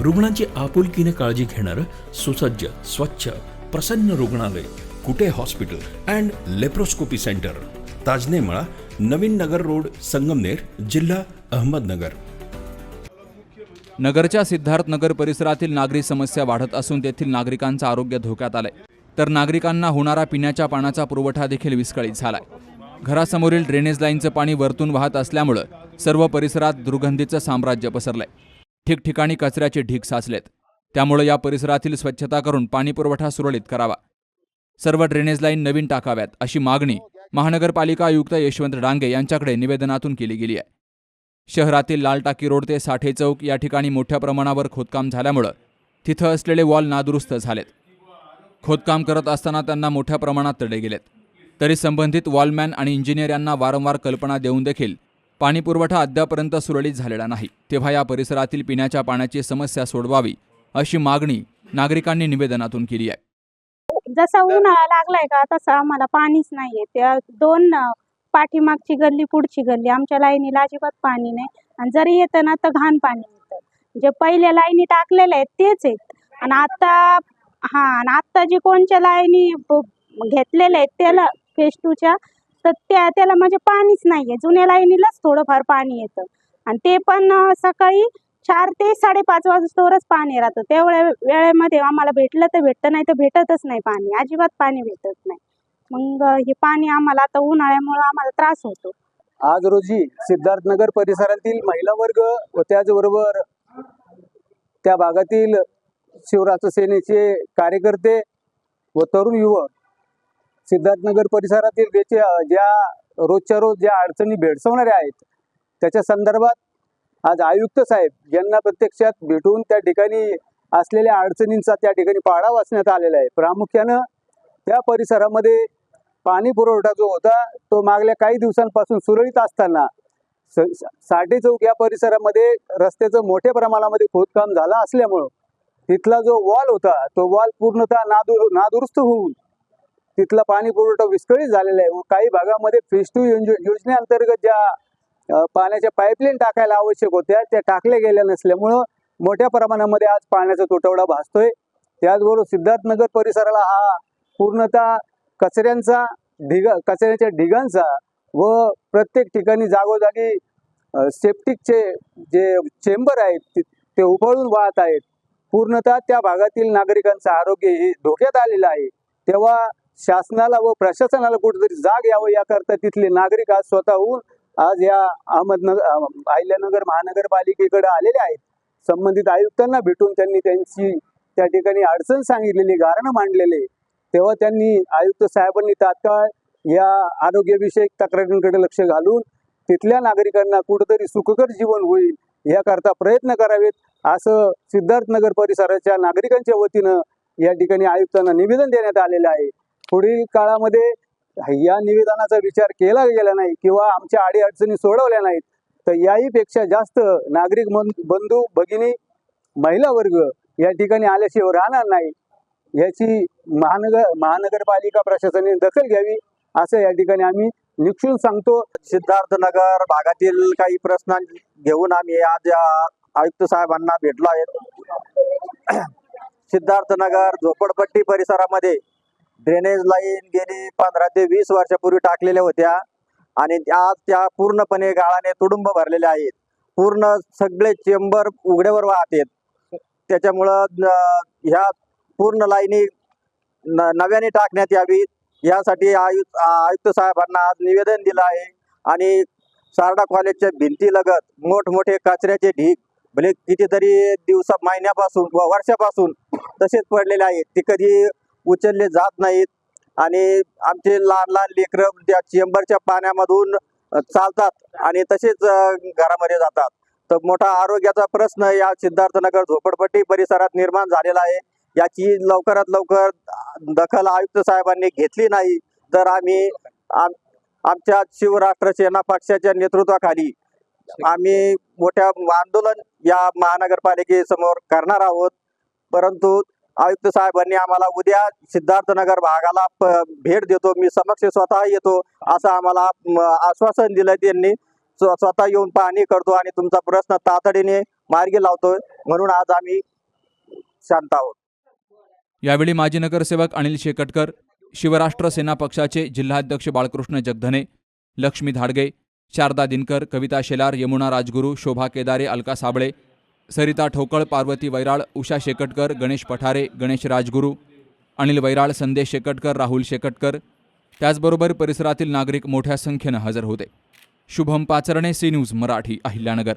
रुग्णांची आपुलकीने काळजी घेणारं सुसज्ज स्वच्छ प्रसन्न रुग्णालय Kute hospital and laparoscopy centre. Tajnemala Navin Nagar road Sangamner जिल्हा अहमदनगर. नगरच्या सिद्धार्थ नगर परिसरातील नागरी समस्या वाढत असून तेथील नागरिकांचं आरोग्य धोक्यात आलंय. तर नागरिकांना होणारा पिण्याच्या पाण्याचा पुरवठा देखील विस्कळीत झालाय. घरासमोरील ड्रेनेज लाईनचं पाणी वरतून वाहत असल्यामुळं सर्व परिसरात दुर्गंधीचं साम्राज्य पसरलंय. ठिकठिकाणी कचऱ्याचे ढीग साचलेत. त्यामुळे या परिसरातील स्वच्छता करून पाणीपुरवठा सुरळीत करावा. सर्व ड्रेनेज लाईन नवीन टाकाव्यात अशी मागणी महानगरपालिका आयुक्त यशवंत डांगे यांच्याकडे निवेदनातून केली गेली आहे. शहरातील लाल टाकी रोड ते साठे चौक या ठिकाणी मोठ्या प्रमाणावर खोदकाम झाल्यामुळं तिथं असलेले वॉल नादुरुस्त झालेत. खोदकाम करत असताना त्यांना मोठ्या प्रमाणात तडे गेलेत. तरी संबंधित वॉलमॅन आणि इंजिनियर यांना वारंवार कल्पना देऊन देखील पाणीपुरवठा अद्यापर्यंत सुरळीत झालेला नाही. तेव्हा या परिसरातील पिण्याच्या पाण्याची समस्या सोडवावी अशी मागणी नागरिकांनी निवेदनातून केली आहे. जसा उन्हाळा लागलाय का तसं आम्हाला पाणीच नाहीये. त्या दोन पाठीमागची गल्ली पुढची गल्ली आमच्या लाईनीला अजिबात पाणी नाही. आणि जरी येतं ना तर घाण पाणी येतं. जे पहिल्या लाईनी टाकलेले आहेत तेच आहेत. आणि आता हा आणि आता जे कोणच्या लाईनी घेतलेले घेतलेल्या आहेत त्याला फेस टूच्या तर त्या त्याला म्हणजे पाणीच नाहीये. जुन्या लाईनीलाच थोडंफार पाणी येतं. आणि ते पण सकाळी चार ते साडेपाच वाजतोवरच पाणी राहतं. तेवढ्या वेळेमध्ये आम्हाला भेटलं तर भेटतं नाही तर भेटतच नाही पाणी. अजिबात पाणी भेटत नाही. मग हे पाणी आम्हाला आता उन्हाळ्यामुळे आम्हाला त्रास होतो. आज रोजी सिद्धार्थनगर परिसरातील महिला वर्ग व त्याचबरोबर त्या भागातील शिवराज सेनेचे कार्यकर्ते व तरुण युवक सिद्धार्थनगर परिसरातील ज्याचे ज्या रोजच्या रोज ज्या अडचणी भेडसवणाऱ्या आहेत त्याच्या संदर्भात आज आयुक्त साहेब यांना प्रत्यक्षात भेटून त्या ठिकाणी असलेल्या अडचणींचा त्या ठिकाणी पाढा वाचण्यात आलेला आहे. प्रामुख्यानं त्या परिसरामध्ये पाणी पुरवठा जो होता तो मागल्या काही दिवसांपासून सुरळीत असताना साठे चौक या परिसरामध्ये रस्त्याचं मोठ्या प्रमाणामध्ये खोदकाम झालं असल्यामुळं तिथला जो वॉल होता तो वॉल पूर्णतः नादुर नादुरुस्त होऊन तिथला पाणी पुरवठा विस्कळीत झालेला आहे. व काही भागामध्ये फेज टू योजनेअंतर्गत ज्या पाण्याच्या पाईपलाईन टाकायला आवश्यक होत्या त्या टाकल्या गेल्या नसल्यामुळं मोठ्या प्रमाणामध्ये आज पाण्याचा तुटवडा भासतोय. त्याचबरोबर सिद्धार्थनगर परिसराला हा पूर्णतः कचऱ्यांचा ढिगा कचऱ्याच्या ढिगांचा व प्रत्येक ठिकाणी जागोजागी सेप्टिकचे जे चेंबर आहेत ते- ते उफाळून वाहत आहेत. पूर्णतः त्या भागातील नागरिकांचं आरोग्य हे धोक्यात आलेलं आहे. तेव्हा शासनाला व प्रशासनाला कुठेतरी जाग यावं याकरता तिथले नागरिक आज स्वतःहून आज या अहमदनगर अहिल्यानगर महानगरपालिकेकडे आलेले आहेत. संबंधित आयुक्तांना भेटून त्यांनी त्यांची त्या ठिकाणी अडचण सांगितलेली गारणं मांडलेले. तेव्हा त्यांनी आयुक्त साहेबांनी तात्काळ या आरोग्यविषयक तक्रारींकडे लक्ष घालून तिथल्या नागरिकांना कुठेतरी सुखकर जीवन होईल याकरता प्रयत्न करावेत असं सिद्धार्थनगर परिसराच्या नागरिकांच्या वतीनं या ठिकाणी आयुक्तांना निवेदन देण्यात आलेलं आहे. पुढील काळामध्ये या निवेदनाचा विचार केला गेला नाही किंवा आमच्या अडीअडचणी सोडवल्या नाहीत तर याही पेक्षा जास्त नागरिक बंधू भगिनी महिला वर्ग या ठिकाणी आल्याशिवाय राहणार नाही. याची महानगर महानगरपालिका प्रशासनाने दखल घ्यावी असं या ठिकाणी आम्ही निक्षून सांगतो. सिद्धार्थनगर भागातील काही प्रश्न घेऊन आम्ही आज या आयुक्त साहेबांना भेटलो आहेत सिद्धार्थनगर झोपडपट्टी परिसरामध्ये ड्रेनेज लाईन गेली पंधरा ते वीस वर्षापूर्वी टाकलेल्या होत्या. आणि आज त्या पूर्णपणे गाळाने तुडुंब भरलेल्या आहेत. पूर्ण सगळे चेंबर उघड्यावर वाहतात त्याच्यामुळं ह्या पूर्ण लाईनी न- नव्याने टाकण्यात यावीत यासाठी आयुक्त आयुक्त साहेबांना आज निवेदन दिलं आहे. आणि सारडा कॉलेजच्या भिंतीलगत मोठमोठे कचऱ्याचे ढीग भले कितीतरी दिवसा महिन्यापासून व वर्षापासून तसेच पडलेले आहेत. ते कधी उचलले जात नाहीत. आणि आमचे लहान लहान लेकरं त्या चेंबरच्या पाण्यामधून चालतात आणि तसेच घरामध्ये जातात. तर मोठा आरोग्याचा प्रश्न या सिद्धार्थनगर झोपडपट्टी परिसरात निर्माण झालेला आहे. याची लवकरात लवकर दखल आयुक्त साहेबांनी घेतली नाही तर आम्ही आम आमच्या शिवराष्ट्र सेना पक्षाच्या नेतृत्वाखाली आम्ही मोठ्या आंदोलन या महानगरपालिकेसमोर करणार आहोत. परंतु आयुक्त साहेबांनी आम्हाला उद्या सिद्धार्थनगर भागाला प- भेट देतो. मी समक्ष स्वतः येतो असं आम्हाला आश्वासन दिलं त्यांनी. स्व- स्वतः येऊन पाहणी करतो आणि तुमचा प्रश्न तातडीने मार्गी लावतोय म्हणून आज आम्ही शांत आहोत. यावेळी माजी नगरसेवक अनिल शेकटकर शिवराष्ट्र सेना पक्षाचे जिल्हाध्यक्ष बाळकृष्ण जगधने लक्ष्मी धाडगे शारदा दिनकर कविता शेलार यमुना राजगुरू शोभा केदारे अलका साबळे सरिता ठोकळ पार्वती वैराळ उषा शेकटकर गणेश पठारे गणेश राजगुरू अनिल वैराळ संदेश शेकटकर राहुल शेकटकर. त्याचबरोबर परिसरातील नागरिक मोठ्या संख्येनं हजर होते. Shubham Pacharne C news Marathi Ahilyanagar.